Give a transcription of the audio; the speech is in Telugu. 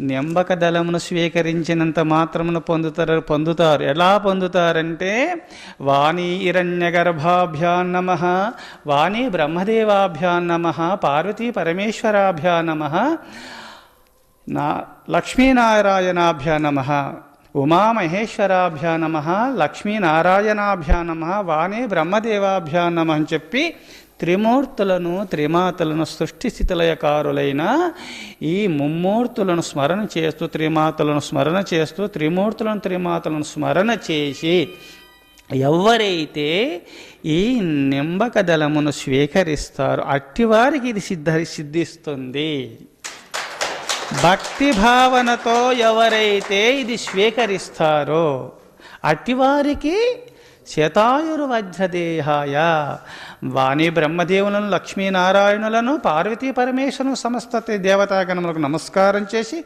నింబక దళమును స్వీకరించినంత మాత్రమును పొందుతారు పొందుతారు. ఎలా పొందుతారంటే వాణి హిరణ్య నమ వాణి బ్రహ్మదేవాభ్యాం నమ పార్వతీ పరమేశ్వరాభ్యా నమ నా లక్ష్మీనారాయణాభ్యా నమ ఉమామహేశ్వరాభ్యా నమ లక్ష్మీనారాయణాభ్యా నమ వాణి బ్రహ్మదేవాభ్యా నమ అని చెప్పి త్రిమూర్తులను త్రిమాతలను సృష్టిస్థితిలయకారులైన ఈ ముమ్మూర్తులను స్మరణ చేస్తూ త్రిమాతలను స్మరణ చేస్తూ త్రిమూర్తులను త్రిమాతలను స్మరణ చేసి ఎవరైతే ఈ నింబక దళమును స్వీకరిస్తారో అట్టివారికి ఇది సిద్ధ సిద్ధిస్తుంది. భక్తి భావనతో ఎవరైతే ఇది స్వీకరిస్తారో అట్టివారికి శతాయుర్వజ్రదేహాయ వాణి బ్రహ్మదేవులను లక్ష్మీనారాయణులను పార్వతీ పరమేశ్వరును సమస్త దేవతాగణములకు నమస్కారం చేసి